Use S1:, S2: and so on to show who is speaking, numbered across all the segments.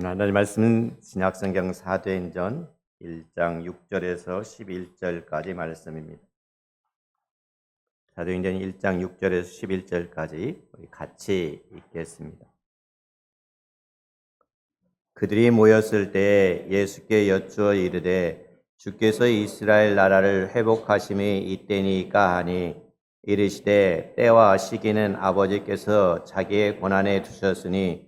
S1: 하나님 말씀은 신약성경 사도행전 1장 6절에서 11절까지 말씀입니다. 사도행전 1장 6절에서 11절까지 우리 같이 읽겠습니다. 그들이 모였을 때 예수께 여쭈어 이르되 주께서 이스라엘 나라를 회복하심이 이때니까 하니 이르시되 때와 시기는 아버지께서 자기의 권한에 두셨으니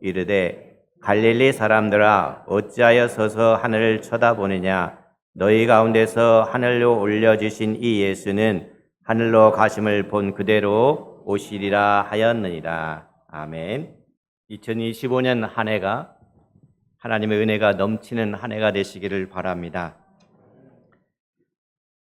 S1: 이르되 갈릴리 사람들아 어찌하여 서서 하늘을 쳐다보느냐? 너희 가운데서 하늘로 올려 주신 이 예수는 하늘로 가심을 본 그대로 오시리라 하였느니라. 아멘. 2025년 한 해가 하나님의 은혜가 넘치는 한 해가 되시기를 바랍니다.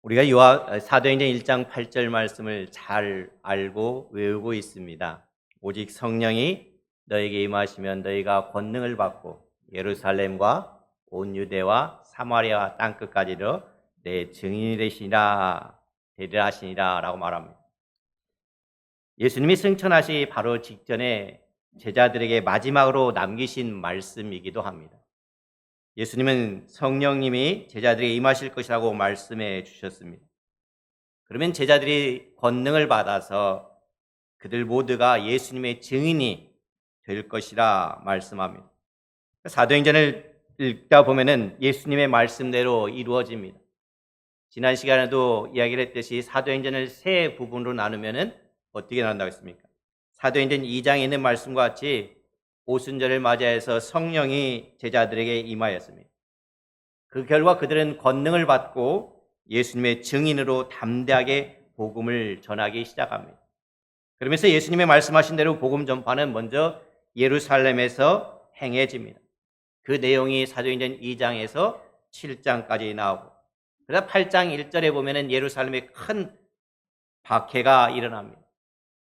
S1: 우리가 요하 사도행전 1장 8절 말씀을 잘 알고 외우고 있습니다. 오직 성령이 너에게 임하시면 너희가 권능을 받고 예루살렘과 온 유대와 사마리아 땅 끝까지로 내 증인이 되시라 되리라 하시니라라고 말합니다. 예수님이 승천하시 바로 직전에 제자들에게 마지막으로 남기신 말씀이기도 합니다. 예수님은 성령님이 제자들에게 임하실 것이라고 말씀해 주셨습니다. 그러면 제자들이 권능을 받아서 그들 모두가 예수님의 증인이 될 것이라 말씀합니다. 사도행전을 읽다 보면은 예수님의 말씀대로 이루어집니다. 지난 시간에도 이야기를 했듯이 사도행전을 세 부분으로 나누면은 어떻게 나온다고 했습니까? 사도행전 2장에 있는 말씀과 같이 오순절을 맞이해서 성령이 제자들에게 임하였습니다. 그 결과 그들은 권능을 받고 예수님의 증인으로 담대하게 복음을 전하기 시작합니다. 그러면서 예수님의 말씀하신 대로 복음 전파는 먼저 예루살렘에서 행해집니다. 그 내용이 사도행전 2장에서 7장까지 나오고 그다음 8장 1절에 보면은 예루살렘에 큰 박해가 일어납니다.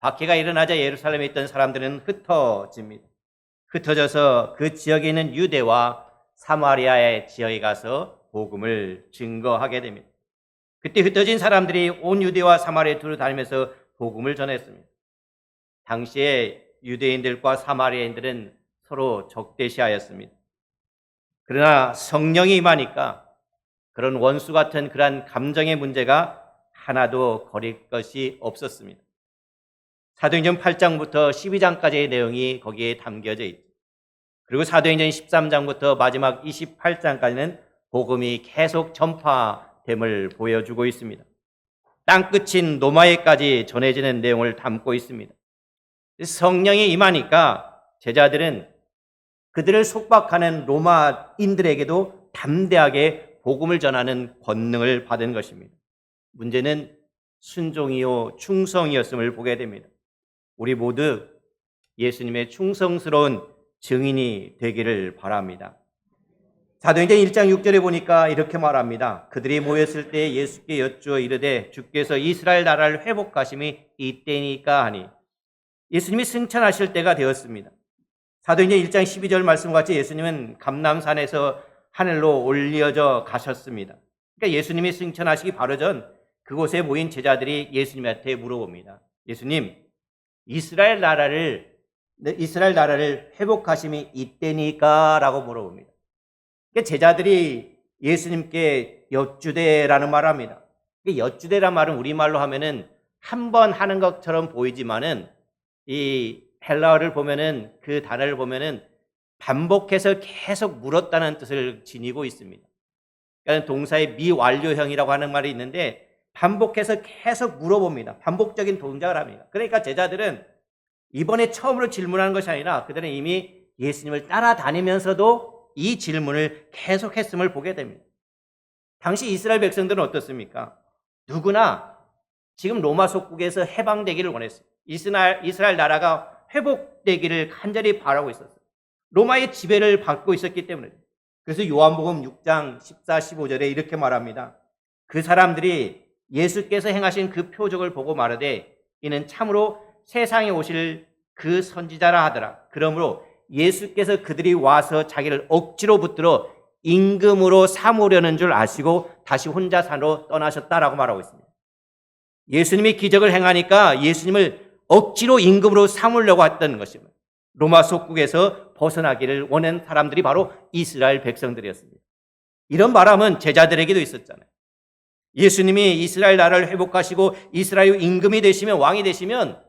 S1: 박해가 일어나자 예루살렘에 있던 사람들은 흩어집니다. 흩어져서 그 지역에 있는 유대와 사마리아의 지역에 가서 복음을 증거하게 됩니다. 그때 흩어진 사람들이 온 유대와 사마리아 두루 다니면서 복음을 전했습니다. 당시에 유대인들과 사마리아인들은 서로 적대시하였습니다. 그러나 성령이 임하니까 그런 원수 같은 그러한 감정의 문제가 하나도 거릴 것이 없었습니다. 사도행전 8장부터 12장까지의 내용이 거기에 담겨져 있죠. 그리고 사도행전 13장부터 마지막 28장까지는 복음이 계속 전파됨을 보여주고 있습니다. 땅끝인 노마에까지 전해지는 내용을 담고 있습니다. 성령이 임하니까 제자들은 그들을 속박하는 로마인들에게도 담대하게 복음을 전하는 권능을 받은 것입니다. 문제는 순종이요 충성이었음을 보게 됩니다. 우리 모두 예수님의 충성스러운 증인이 되기를 바랍니다. 사도행전 1장 6절에 보니까 이렇게 말합니다. 그들이 모였을 때 예수께 여쭈어 이르되 주께서 이스라엘 나라를 회복하심이 이때니까 하니 예수님이 승천하실 때가 되었습니다. 사도행전 1장 12절 말씀과 같이 예수님은 감남산에서 하늘로 올려져 가셨습니다. 그러니까 예수님이 승천하시기 바로 전 그곳에 모인 제자들이 예수님한테 물어봅니다. 예수님, 이스라엘 나라를 이스라엘 나라를 회복하심이 이때니까라고 물어봅니다. 그러니까 제자들이 예수님께 여쭈대라는 말을 합니다. 여쭈대란 말은 우리말로 하면은 한 번 하는 것처럼 보이지만은 이 헬라어를 보면은 그 단어를 보면은 반복해서 계속 물었다는 뜻을 지니고 있습니다. 그러니까 동사의 미완료형이라고 하는 말이 있는데 반복해서 계속 물어봅니다. 반복적인 동작을 합니다. 그러니까 제자들은 이번에 처음으로 질문하는 것이 아니라 그들은 이미 예수님을 따라다니면서도 이 질문을 계속했음을 보게 됩니다. 당시 이스라엘 백성들은 어떻습니까? 누구나 지금 로마 속국에서 해방되기를 원했어요. 이스라엘, 이스라엘 나라가 회복되기를 간절히 바라고 있었어요. 로마의 지배를 받고 있었기 때문에 그래서 요한복음 6장 14, 15절에 이렇게 말합니다. 그 사람들이 예수께서 행하신 그 표적을 보고 말하되 이는 참으로 세상에 오실 그 선지자라 하더라. 그러므로 예수께서 그들이 와서 자기를 억지로 붙들어 임금으로 삼으려는 줄 아시고 다시 혼자 산으로 떠나셨다라고 말하고 있습니다. 예수님이 기적을 행하니까 예수님을 억지로 임금으로 삼으려고 했던 것입니다. 로마 속국에서 벗어나기를 원하는 사람들이 바로 이스라엘 백성들이었습니다. 이런 바람은 제자들에게도 있었잖아요. 예수님이 이스라엘 나라를 회복하시고 이스라엘 임금이 되시면 왕이 되시면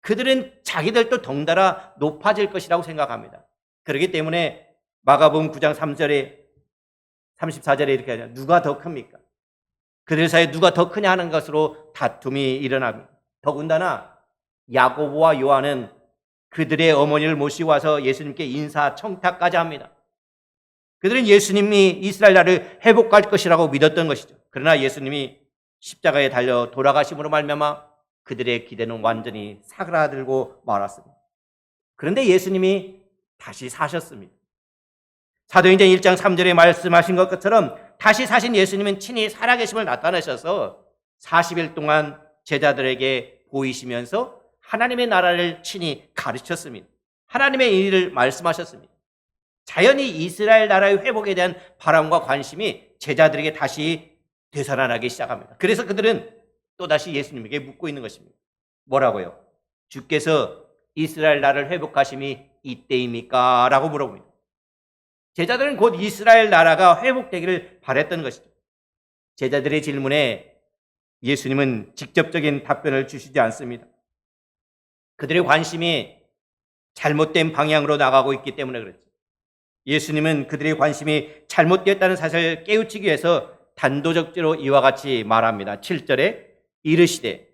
S1: 그들은 자기들도 덩달아 높아질 것이라고 생각합니다. 그렇기 때문에 마가복음 9장 3절에 34절에 이렇게 하죠. 누가 더 큽니까? 그들 사이에 누가 더 크냐 하는 것으로 다툼이 일어납니다. 더군다나 야고보와 요한은 그들의 어머니를 모시고 와서 예수님께 인사 청탁까지 합니다. 그들은 예수님이 이스라엘 나라를 회복할 것이라고 믿었던 것이죠. 그러나 예수님이 십자가에 달려 돌아가심으로 말미암아 그들의 기대는 완전히 사그라들고 말았습니다. 그런데 예수님이 다시 사셨습니다. 사도행전 1장 3절에 말씀하신 것처럼 다시 사신 예수님은 친히 살아계심을 나타내셔서 40일 동안 제자들에게 보이시면서 하나님의 나라를 친히 가르쳤습니다. 하나님의 일을 말씀하셨습니다. 자연히 이스라엘 나라의 회복에 대한 바람과 관심이 제자들에게 다시 되살아나기 시작합니다. 그래서 그들은 또다시 예수님에게 묻고 있는 것입니다. 뭐라고요? 주께서 이스라엘 나라를 회복하심이 이때입니까? 라고 물어봅니다. 제자들은 곧 이스라엘 나라가 회복되기를 바랬던 것이죠. 제자들의 질문에 예수님은 직접적인 답변을 주시지 않습니다. 그들의 관심이 잘못된 방향으로 나가고 있기 때문에 그렇죠. 예수님은 그들의 관심이 잘못되었다는 사실을 깨우치기 위해서 단도적으로 이와 같이 말합니다. 7절에 이르시되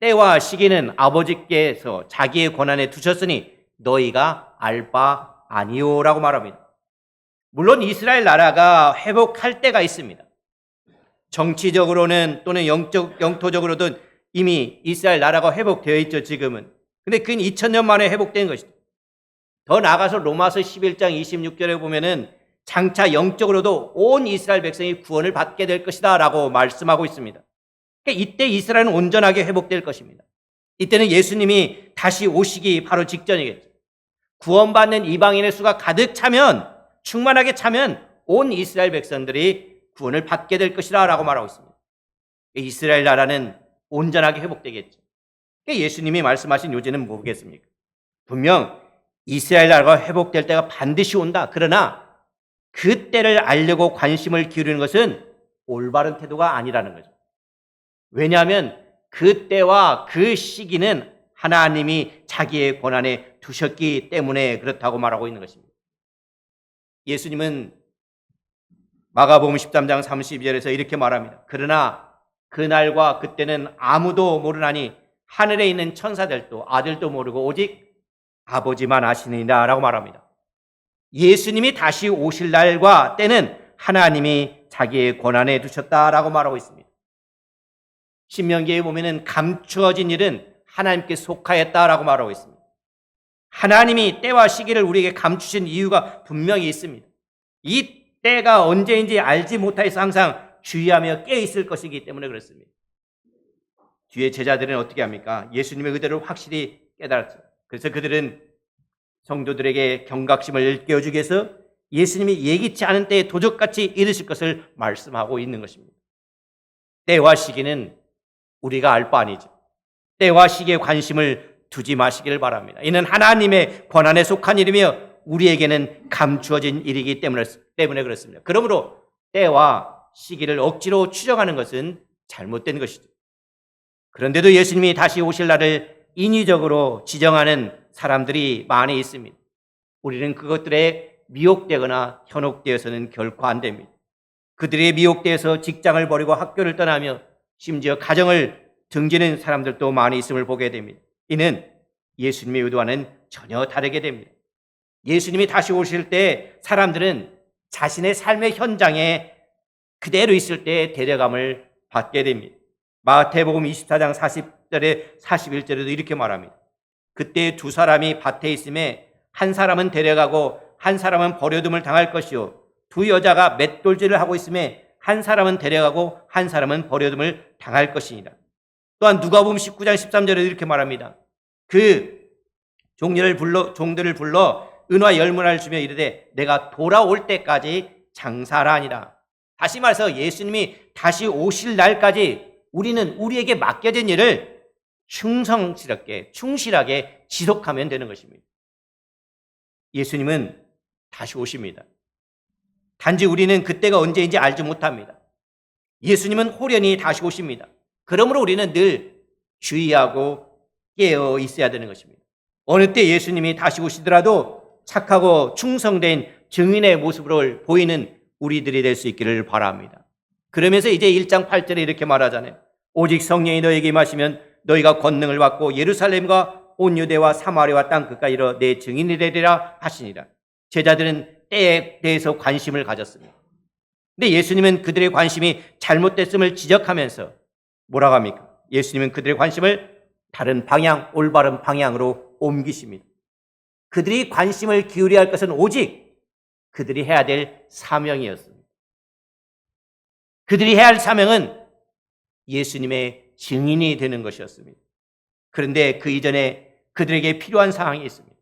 S1: 때와 시기는 아버지께서 자기의 권한에 두셨으니 너희가 알 바 아니오라고 말합니다. 물론 이스라엘 나라가 회복할 때가 있습니다. 정치적으로는 또는 영적 영토적으로든 이미 이스라엘 나라가 회복되어 있죠, 지금은. 근데 그건 2000년 만에 회복된 것이죠. 더 나아가서 로마서 11장 26절에 보면은 장차 영적으로도 온 이스라엘 백성이 구원을 받게 될 것이다 라고 말씀하고 있습니다. 그러니까 이때 이스라엘은 온전하게 회복될 것입니다. 이때는 예수님이 다시 오시기 바로 직전이겠죠. 구원받는 이방인의 수가 가득 차면 충만하게 차면 온 이스라엘 백성들이 구원을 받게 될 것이다 라고 말하고 있습니다. 이스라엘 나라는 온전하게 회복되겠죠. 그러니까 예수님이 말씀하신 요지는 뭐겠습니까? 분명 이스라엘 나라가 회복될 때가 반드시 온다. 그러나 그 때를 알려고 관심을 기울이는 것은 올바른 태도가 아니라는 거죠. 왜냐하면 그 때와 그 시기는 하나님이 자기의 권한에 두셨기 때문에 그렇다고 말하고 있는 것입니다. 예수님은 마가복음 13장 32절에서 이렇게 말합니다. 그러나 그날과 그때는 아무도 모르나니 하늘에 있는 천사들도 아들도 모르고 오직 아버지만 아시느니라 라고 말합니다. 예수님이 다시 오실 날과 때는 하나님이 자기의 권한에 두셨다라고 말하고 있습니다. 신명기에 보면은 감추어진 일은 하나님께 속하였다라고 말하고 있습니다. 하나님이 때와 시기를 우리에게 감추신 이유가 분명히 있습니다. 이 때가 언제인지 알지 못해서 항상 주의하며 깨 있을 것이기 때문에 그렇습니다. 뒤에 제자들은 어떻게 합니까? 예수님의 의대를 확실히 깨달았죠. 그래서 그들은 성도들에게 경각심을 일깨워주기 위해서 예수님이 예기치 않은 때에 도적같이 이르실 것을 말씀하고 있는 것입니다. 때와 시기는 우리가 알 바 아니죠. 때와 시기에 관심을 두지 마시기를 바랍니다. 이는 하나님의 권한에 속한 일이며 우리에게는 감추어진 일이기 때문에 그렇습니다. 그러므로 때와 시기를 억지로 추정하는 것은 잘못된 것이죠. 그런데도 예수님이 다시 오실 날을 인위적으로 지정하는 사람들이 많이 있습니다. 우리는 그것들에 미혹되거나 현혹되어서는 결코 안 됩니다. 그들의 미혹되어서 직장을 버리고 학교를 떠나며 심지어 가정을 등지는 사람들도 많이 있음을 보게 됩니다. 이는 예수님의 의도와는 전혀 다르게 됩니다. 예수님이 다시 오실 때 사람들은 자신의 삶의 현장에 그대로 있을 때 데려감을 받게 됩니다. 마태복음 24장 40절에 41절에도 이렇게 말합니다. 그때 두 사람이 밭에 있음에 한 사람은 데려가고 한 사람은 버려둠을 당할 것이요 두 여자가 맷돌질을 하고 있음에 한 사람은 데려가고 한 사람은 버려둠을 당할 것이니라. 또한 누가복음 19장 13절에 이렇게 말합니다. 그 종들을 불러 종들을 불러 은화 열문화를 주며 이르되 내가 돌아올 때까지 장사라 아니라. 다시 말해서 예수님이 다시 오실 날까지 우리는 우리에게 맡겨진 일을 충성스럽게 충실하게 지속하면 되는 것입니다. 예수님은 다시 오십니다. 단지 우리는 그때가 언제인지 알지 못합니다. 예수님은 호련히 다시 오십니다. 그러므로 우리는 늘 주의하고 깨어 있어야 되는 것입니다. 어느 때 예수님이 다시 오시더라도 착하고 충성된 증인의 모습을 보이는 우리들이 될 수 있기를 바랍니다. 그러면서 이제 1장 8절에 이렇게 말하잖아요. 오직 성령이 너에게 임하시면 너희가 권능을 받고 예루살렘과 온 유대와 사마리아와 땅 끝까지 이르러 내 증인이 되리라 하시니라. 제자들은 때에 대해서 관심을 가졌습니다. 근데 예수님은 그들의 관심이 잘못됐음을 지적하면서 뭐라고 합니까? 예수님은 그들의 관심을 다른 방향, 올바른 방향으로 옮기십니다. 그들이 관심을 기울여야 할 것은 오직 그들이 해야 될 사명이었습니다. 그들이 해야 할 사명은 예수님의 증인이 되는 것이었습니다. 그런데 그 이전에 그들에게 필요한 상황이 있습니다.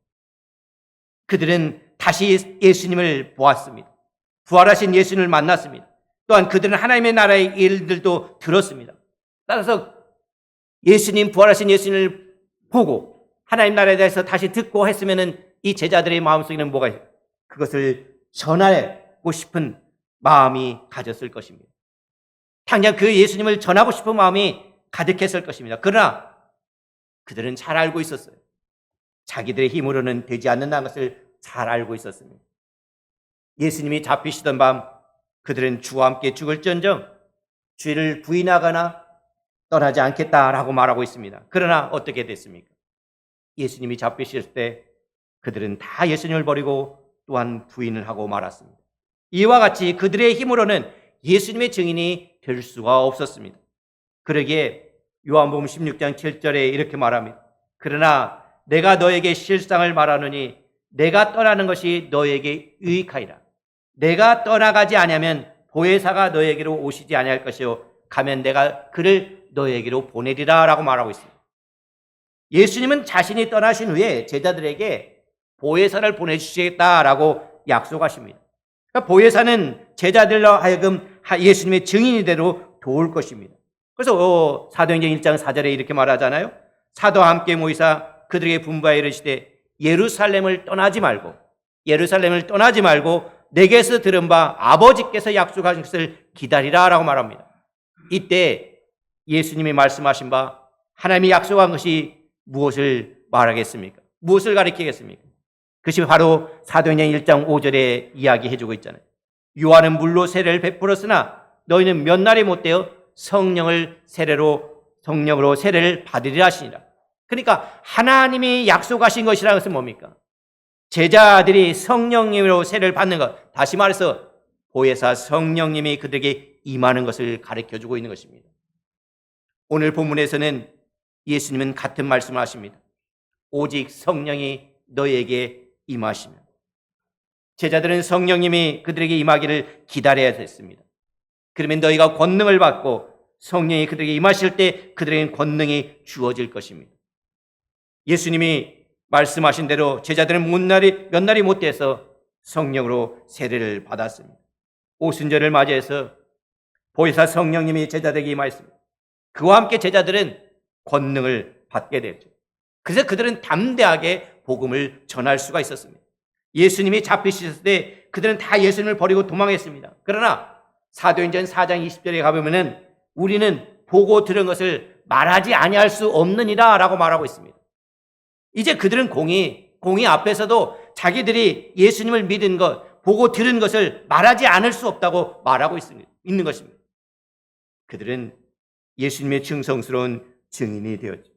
S1: 그들은 다시 예수님을 보았습니다. 부활하신 예수님을 만났습니다. 또한 그들은 하나님의 나라의 일들도 들었습니다. 따라서 예수님, 부활하신 예수님을 보고 하나님 나라에 대해서 다시 듣고 했으면은 이 제자들의 마음속에는 뭐가 있어요? 그것을 전하고 싶은 마음이 가졌을 것입니다. 당장 그 예수님을 전하고 싶은 마음이 가득했을 것입니다. 그러나 그들은 잘 알고 있었어요. 자기들의 힘으로는 되지 않는다는 것을 잘 알고 있었습니다. 예수님이 잡히시던 밤 그들은 주와 함께 죽을전정 죄를 부인하거나 떠나지 않겠다라고 말하고 있습니다. 그러나 어떻게 됐습니까? 예수님이 잡히실 때 그들은 다 예수님을 버리고 또한 부인을 하고 말았습니다. 이와 같이 그들의 힘으로는 예수님의 증인이 될 수가 없었습니다. 그러기에 요한복음 16장 7절에 이렇게 말합니다. 그러나 내가 너에게 실상을 말하노니 내가 떠나는 것이 너에게 유익하리라. 내가 떠나가지 아니하면 보혜사가 너에게로 오시지 아니할 것이요 가면 내가 그를 너에게로 보내리라라고 말하고 있습니다. 예수님은 자신이 떠나신 후에 제자들에게 보혜사를 보내주시겠다라고 약속하십니다. 그러니까 보혜사는 제자들로 하여금 예수님의 증인이대로 도울 것입니다. 그래서 어, 사도행전 1장 4절에 이렇게 말하잖아요. 사도와 함께 모이사 그들에게 분부하여 이르시되 예루살렘을 떠나지 말고 예루살렘을 떠나지 말고 내게서 들은 바 아버지께서 약속하신 것을 기다리라라고 말합니다. 이때 예수님이 말씀하신 바 하나님이 약속한 것이 무엇을 말하겠습니까? 무엇을 가리키겠습니까? 그것이 바로 사도행전 1장 5절에 이야기해 주고 있잖아요. 요한은 물로 세례를 베풀었으나 너희는 몇 날이 못 되어 성령을 세례로 성령으로 세례를 받으리라 하시니라. 그러니까 하나님이 약속하신 것이라는 것은 뭡니까? 제자들이 성령님으로 세례를 받는 것. 다시 말해서 보혜사 성령님이 그들에게 임하는 것을 가르쳐 주고 있는 것입니다. 오늘 본문에서는 예수님은 같은 말씀을 하십니다. 오직 성령이 너에게 임하시면. 제자들은 성령님이 그들에게 임하기를 기다려야 됐습니다. 그러면 너희가 권능을 받고 성령이 그들에게 임하실 때 그들에게는 권능이 주어질 것입니다. 예수님이 말씀하신 대로 제자들은 몇 날이, 몇 날이 못 돼서 성령으로 세례를 받았습니다. 오순절을 맞이해서 보혜사 성령님이 제자들에게 임하였습니다. 그와 함께 제자들은 권능을 받게 됐죠. 그래서 그들은 담대하게 복음을 전할 수가 있었습니다. 예수님이 잡히셨을 때 그들은 다 예수님을 버리고 도망했습니다. 그러나 사도행전 4장 20절에 가보면은 우리는 보고 들은 것을 말하지 아니할 수 없느니라라고 말하고 있습니다. 이제 그들은 공의 공의 앞에서도 자기들이 예수님을 믿은 것, 보고 들은 것을 말하지 않을 수 없다고 말하고 있습니다. 있는 것입니다. 그들은 예수님의 증성스러운 증인이 되었죠.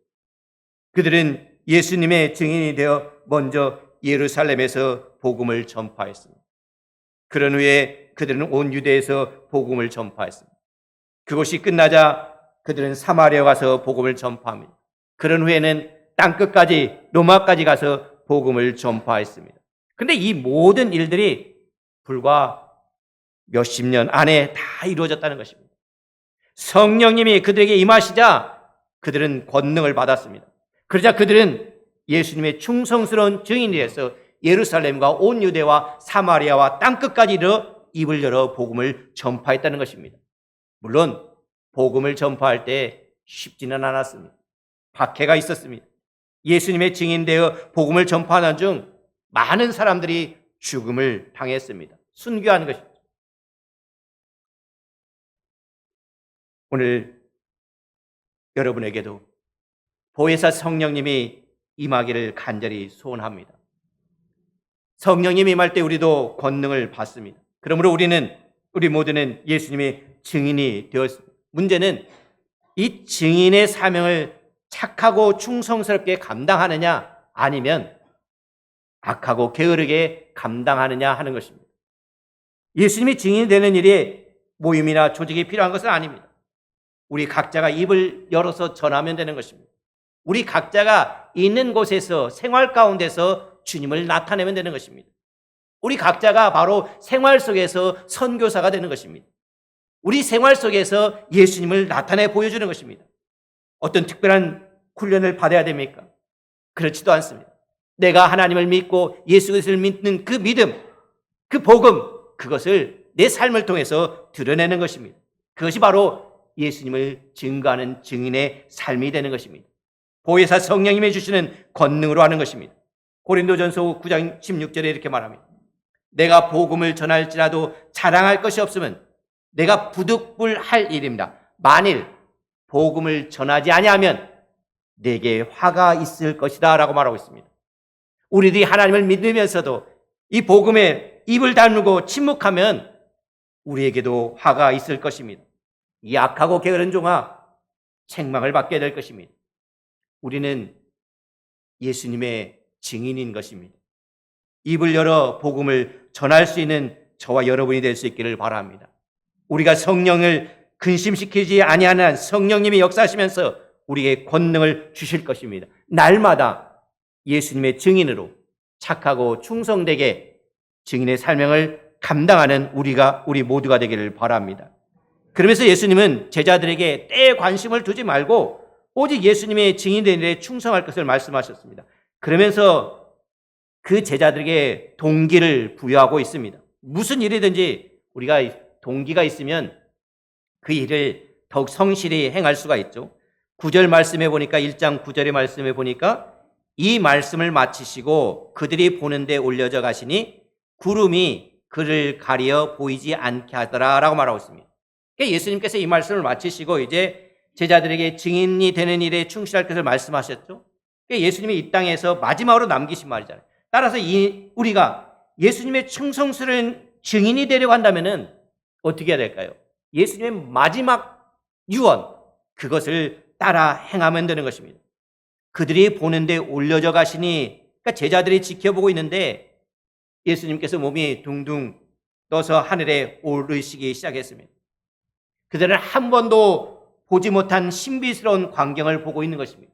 S1: 그들은 예수님의 증인이 되어 먼저 예루살렘에서 복음을 전파했습니다. 그런 후에 그들은 온 유대에서 복음을 전파했습니다. 그것이 끝나자 그들은 사마리아 가서 복음을 전파합니다. 그런 후에는 땅 끝까지 로마까지 가서 복음을 전파했습니다. 근데 이 모든 일들이 불과 몇십 년 안에 다 이루어졌다는 것입니다. 성령님이 그들에게 임하시자 그들은 권능을 받았습니다. 그러자 그들은 예수님의 충성스러운 증인이 돼서 예루살렘과 온 유대와 사마리아와 땅끝까지 이르러 입을 열어 복음을 전파했다는 것입니다. 물론 복음을 전파할 때 쉽지는 않았습니다. 박해가 있었습니다. 예수님의 증인되어 복음을 전파하는 중 많은 사람들이 죽음을 당했습니다. 순교하는 것입니다. 오늘 여러분에게도 보혜사 성령님이 임하기를 간절히 소원합니다. 성령님이 임할 때 우리도 권능을 받습니다. 그러므로 우리는 우리 모두는 예수님의 증인이 되었습니다. 문제는 이 증인의 사명을 착하고 충성스럽게 감당하느냐 아니면 악하고 게으르게 감당하느냐 하는 것입니다. 예수님이 증인이 되는 일이 모임이나 조직이 필요한 것은 아닙니다. 우리 각자가 입을 열어서 전하면 되는 것입니다. 우리 각자가 있는 곳에서 생활 가운데서 주님을 나타내면 되는 것입니다. 우리 각자가 바로 생활 속에서 선교사가 되는 것입니다. 우리 생활 속에서 예수님을 나타내 보여주는 것입니다. 어떤 특별한 훈련을 받아야 됩니까? 그렇지도 않습니다. 내가 하나님을 믿고 예수 그리스도를 믿는 그 믿음, 그 복음, 그것을 내 삶을 통해서 드러내는 것입니다. 그것이 바로 예수님을 증거하는 증인의 삶이 되는 것입니다. 보혜사 성령님이 주시는 권능으로 하는 것입니다. 고린도전서 9장 16절에 이렇게 말합니다. 내가 복음을 전할지라도 자랑할 것이 없으면 내가 부득불할 일입니다. 만일 복음을 전하지 아니하면 내게 화가 있을 것이다라고 말하고 있습니다. 우리들이 하나님을 믿으면서도 이 복음에 입을 다물고 침묵하면 우리에게도 화가 있을 것입니다. 이 악하고 게으른 종아 책망을 받게 될 것입니다. 우리는 예수님의 증인인 것입니다. 입을 열어 복음을 전할 수 있는 저와 여러분이 될 수 있기를 바랍니다. 우리가 성령을 근심시키지 아니하는 성령님이 역사하시면서 우리에게 권능을 주실 것입니다. 날마다 예수님의 증인으로 착하고 충성되게 증인의 설명을 감당하는 우리가 우리 모두가 되기를 바랍니다. 그러면서 예수님은 제자들에게 때에 관심을 두지 말고 오직 예수님의 증인된 일에 충성할 것을 말씀하셨습니다. 그러면서 그 제자들에게 동기를 부여하고 있습니다. 무슨 일이든지 우리가 동기가 있으면 그 일을 더욱 성실히 행할 수가 있죠. 9절 말씀해 보니까 1장 9절의 말씀해 보니까 이 말씀을 마치시고 그들이 보는데 올려져 가시니 구름이 그를 가리어 보이지 않게 하더라라고 말하고 있습니다. 그러니까 예수님께서 이 말씀을 마치시고 이제 제자들에게 증인이 되는 일에 충실할 것을 말씀하셨죠. 예수님이 이 땅에서 마지막으로 남기신 말이잖아요. 따라서 이 우리가 예수님의 충성스러운 증인이 되려고 한다면은 어떻게 해야 될까요? 예수님의 마지막 유언 그것을 따라 행하면 되는 것입니다. 그들이 보는데 올려져 가시니 그러니까 제자들이 지켜보고 있는데 예수님께서 몸이 둥둥 떠서 하늘에 오르시기 시작했습니다. 그들은 한 번도 보지 못한 신비스러운 광경을 보고 있는 것입니다.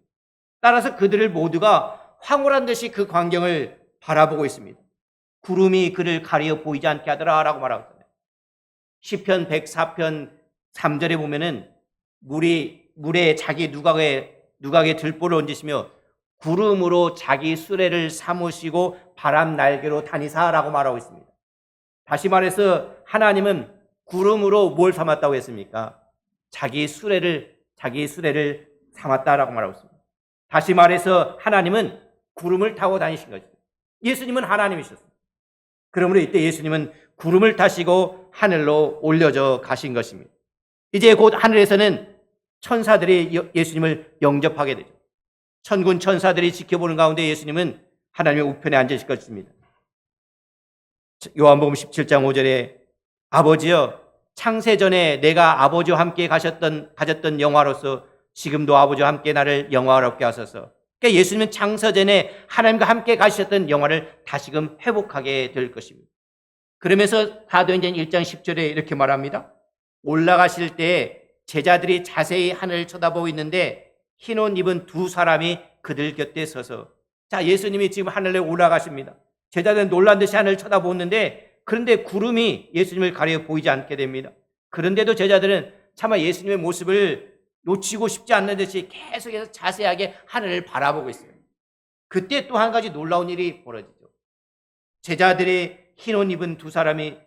S1: 따라서 그들을 모두가 황홀한 듯이 그 광경을 바라보고 있습니다. 구름이 그를 가리어 보이지 않게 하더라라고 말하고 있습니다. 시편 104편 3절에 보면은 물이 물에 자기 누각에 누각에 들보를 얹으시며 구름으로 자기 수레를 삼으시고 바람 날개로 다니사라고 말하고 있습니다. 다시 말해서 하나님은 구름으로 뭘 삼았다고 했습니까? 자기 수레를 자기 수레를 삼았다라고 말하고 있습니다. 다시 말해서 하나님은 구름을 타고 다니신 거죠. 예수님은 하나님이셨습니다. 그러므로 이때 예수님은 구름을 타시고 하늘로 올려져 가신 것입니다. 이제 곧 하늘에서는 천사들이 예수님을 영접하게 되죠. 천군 천사들이 지켜보는 가운데 예수님은 하나님의 우편에 앉으실 것입니다. 요한복음 17장 5절에 아버지여 창세전에 내가 아버지와 함께 가셨던 가졌던 영화로서 지금도 아버지와 함께 나를 영화롭게 하소서. 그러니까 예수님은 창세전에 하나님과 함께 가셨던 영화를 다시금 회복하게 될 것입니다. 그러면서 사도행전 1장 10절에 이렇게 말합니다. 올라가실 때 제자들이 자세히 하늘을 쳐다보고 있는데 흰 옷 입은 두 사람이 그들 곁에 서서 자, 예수님이 지금 하늘에 올라가십니다. 제자들은 놀란 듯이 하늘을 쳐다보는데 그런데 구름이 예수님을 가려 보이지 않게 됩니다. 그런데도 제자들은 차마 예수님의 모습을 놓치고 싶지 않는 듯이 계속해서 자세하게 하늘을 바라보고 있어요. 그때 또 한 가지 놀라운 일이 벌어지죠. 제자들의 흰옷 입은 두 사람이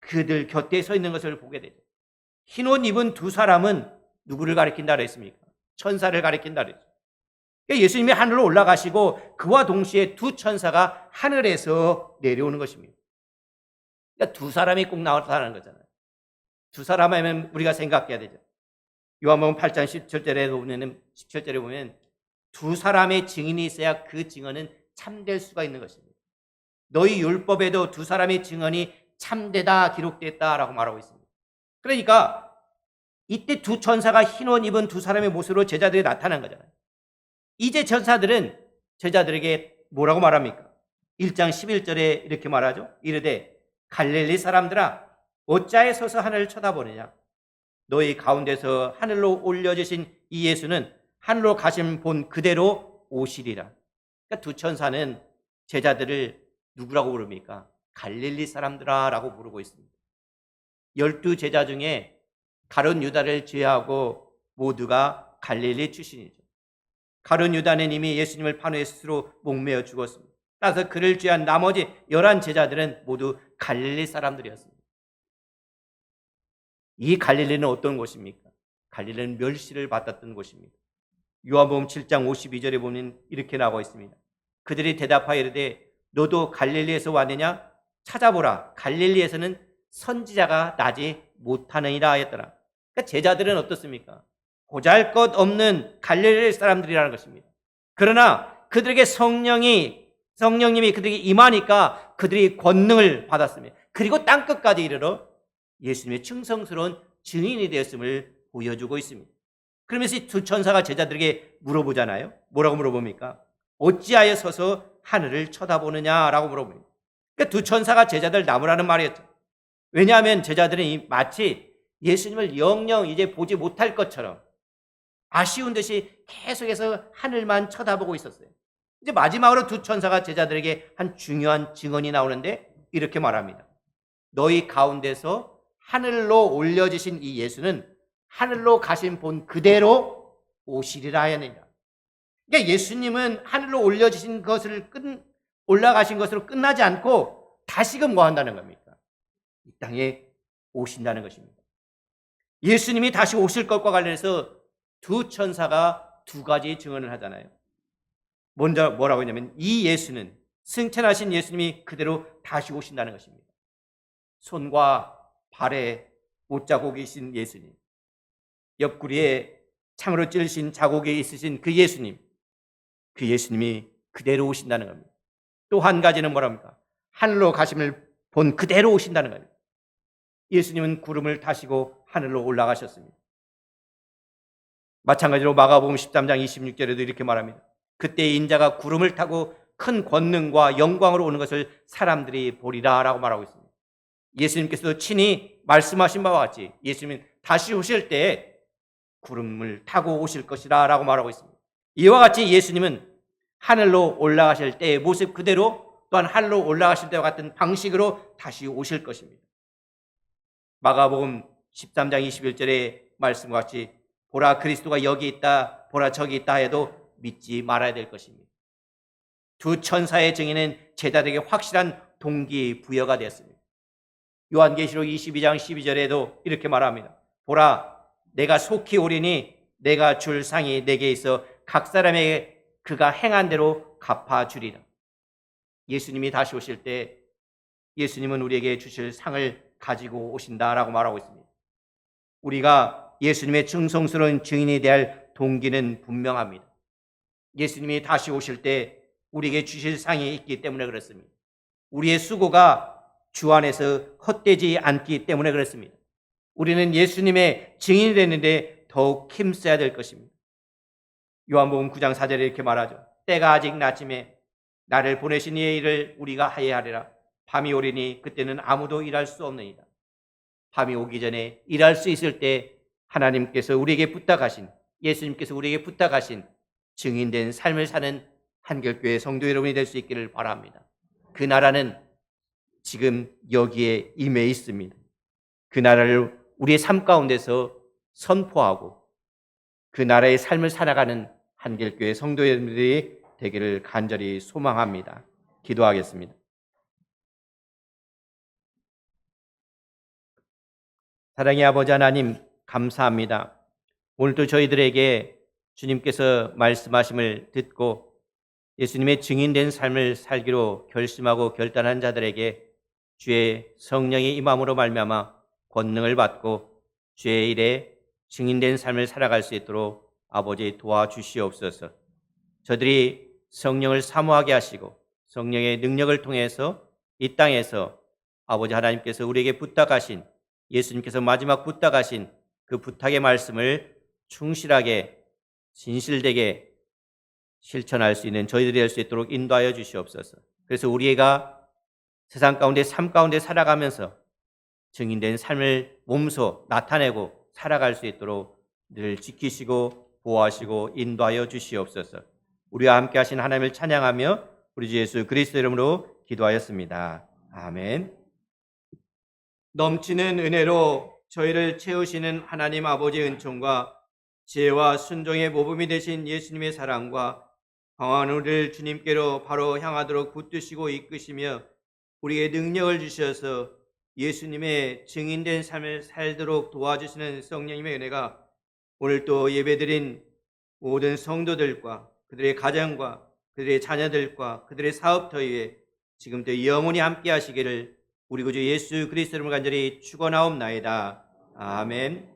S1: 그들 곁에 서 있는 것을 보게 되죠. 흰옷 입은 두 사람은 누구를 가리킨다 그랬습니까? 천사를 가리킨다 그랬죠. 그러니까 예수님이 하늘로 올라가시고 그와 동시에 두 천사가 하늘에서 내려오는 것입니다. 그러니까 두 사람이 꼭 나타나는 거잖아요. 두 사람 하면 우리가 생각해야 되죠. 요한복음 8장 17절에 보면 17절에 보면 두 사람의 증인이 있어야 그 증언은 참될 수가 있는 것입니다. 너희 율법에도 두 사람의 증언이 참되다 기록됐다라고 말하고 있습니다. 그러니까 이때 두 천사가 흰 옷 입은 두 사람의 모습으로 제자들이 나타난 거잖아요. 이제 천사들은 제자들에게 뭐라고 말합니까? 1장 11절에 이렇게 말하죠. 이르되 갈릴리 사람들아 어짜에 서서 하늘을 쳐다보느냐 너희 가운데서 하늘로 올려주신 이 예수는 하늘로 가신 본 그대로 오시리라. 그러니까 두 천사는 제자들을 누구라고 부릅니까? 갈릴리 사람들아라고 부르고 있습니다. 열두 제자 중에 가론 유다를 제외하고 모두가 갈릴리 출신이죠. 가론 유다는 이미 예수님을 판후에 스스로 목매어 죽었습니다. 따라서 그를 죄한 나머지 열한 제자들은 모두 갈릴리 사람들이었습니다. 이 갈릴리는 어떤 곳입니까? 갈릴리는 멸시를 받았던 곳입니다. 요한복음 7장 52절에 보면 이렇게 나와 있습니다. 그들이 대답하여 이르되 너도 갈릴리에서 왔느냐? 찾아보라. 갈릴리에서는 선지자가 나지 못하느니라 하였더라. 그러니까 제자들은 어떻습니까? 보잘 것 없는 갈릴리 사람들이라는 것입니다. 그러나 그들에게 성령이 성령님이 그들에게 임하니까 그들이 권능을 받았습니다. 그리고 땅 끝까지 이르러 예수님의 충성스러운 증인이 되었음을 보여주고 있습니다. 그러면서 이두 천사가 제자들에게 물어보잖아요. 뭐라고 물어봅니까? 어찌하여 서서 하늘을 쳐다보느냐라고 물어봅니다. 그러니까 두 천사가 제자들 나무라는 말이었죠. 왜냐하면 제자들은 이 마치 예수님을 영영 이제 보지 못할 것처럼 아쉬운 듯이 계속해서 하늘만 쳐다보고 있었어요. 이제 마지막으로 두 천사가 제자들에게 한 중요한 증언이 나오는데 이렇게 말합니다. 너희 가운데서 하늘로 올려지신 이 예수는 하늘로 가신 본 그대로 오시리라 하였느니라. 그러니까 예수님은 하늘로 올려지신 것을 끝, 올라가신 것으로 끝나지 않고 다시금 뭐 한다는 겁니까? 이 땅에 오신다는 것입니다. 예수님이 다시 오실 것과 관련해서 두 천사가 두 가지 증언을 하잖아요. 먼저 뭐라고 했냐면 이 예수는 승천하신 예수님이 그대로 다시 오신다는 것입니다. 손과 발에 못 자국이 있으신 예수님, 옆구리에 창으로 찌르신 자국이 있으신 그 예수님, 그 예수님이 그대로 오신다는 겁니다. 또 한 가지는 뭐랍니까? 하늘로 가심을 본 그대로 오신다는 겁니다. 예수님은 구름을 타시고 하늘로 올라가셨습니다. 마찬가지로 마가복음 13장 26절에도 이렇게 말합니다. 그때 인자가 구름을 타고 큰 권능과 영광으로 오는 것을 사람들이 보리라라고 말하고 있습니다. 예수님께서도 친히 말씀하신 바와 같이 예수님은 다시 오실 때 구름을 타고 오실 것이라라고 말하고 있습니다. 이와 같이 예수님은 하늘로 올라가실 때의 모습 그대로 또한 하늘로 올라가실 때와 같은 방식으로 다시 오실 것입니다. 마가복음 13장 21절의 말씀과 같이 보라 그리스도가 여기 있다 보라 저기 있다 해도 믿지 말아야 될 것입니다. 두 천사의 증인은 제자들에게 확실한 동기 부여가 되었습니다. 요한계시록 22장 12절에도 이렇게 말합니다. 보라 내가 속히 오리니 내가 줄 상이 내게 있어 각 사람에게 그가 행한 대로 갚아 주리라. 예수님이 다시 오실 때 예수님은 우리에게 주실 상을 가지고 오신다라고 말하고 있습니다. 우리가 예수님의 충성스러운 증인이 될 동기는 분명합니다. 예수님이 다시 오실 때 우리에게 주실 상이 있기 때문에 그렇습니다. 우리의 수고가 주 안에서 헛되지 않기 때문에 그렇습니다. 우리는 예수님의 증인이 되는데 더욱 힘써야 될 것입니다. 요한복음 9장 4절에 이렇게 말하죠. 때가 아직 낮음에 나를 보내신 이의 일을 우리가 하여야 하리라. 밤이 오리니 그때는 아무도 일할 수 없느니라. 밤이 오기 전에 일할 수 있을 때 하나님께서 우리에게 부탁하신 예수님께서 우리에게 부탁하신 증인된 삶을 사는 한결교회 성도 여러분이 될 수 있기를 바랍니다. 그 나라는 지금 여기에 임해 있습니다. 그 나라를 우리의 삶 가운데서 선포하고 그 나라의 삶을 살아가는 한결교회 성도 여러분들이 되기를 간절히 소망합니다. 기도하겠습니다. 사랑의 아버지 하나님 감사합니다. 오늘도 저희들에게 주님께서 말씀하심을 듣고 예수님의 증인된 삶을 살기로 결심하고 결단한 자들에게 주의 성령의 임함으로 말미암아 권능을 받고 주의 일에 증인된 삶을 살아갈 수 있도록 아버지 도와주시옵소서. 저들이 성령을 사모하게 하시고 성령의 능력을 통해서 이 땅에서 아버지 하나님께서 우리에게 부탁하신 예수님께서 마지막 부탁하신 그 부탁의 말씀을 충실하게 진실되게 실천할 수 있는 저희들이 될수 있도록 인도하여 주시옵소서. 그래서 우리가 세상 가운데 삶 가운데 살아가면서 증인된 삶을 몸소 나타내고 살아갈 수 있도록 늘 지키시고 보호하시고 인도하여 주시옵소서. 우리와 함께 하신 하나님을 찬양하며 우리 주 예수 그리스도 이름으로 기도하였습니다. 아멘. 넘치는 은혜로 저희를 채우시는 하나님 아버지의 은총과 지혜와 순종의 모범이 되신 예수님의 사랑과 강한 우리를 주님께로 바로 향하도록 붙드시고 이끄시며 우리에게 능력을 주셔서 예수님의 증인된 삶을 살도록 도와주시는 성령님의 은혜가 오늘 또 예배드린 모든 성도들과 그들의 가정과 그들의 자녀들과 그들의 사업터 위에 지금도 영원히 함께 하시기를 우리 구주 예수 그리스도 이름으로 간절히 축원하옵나이다. 아멘.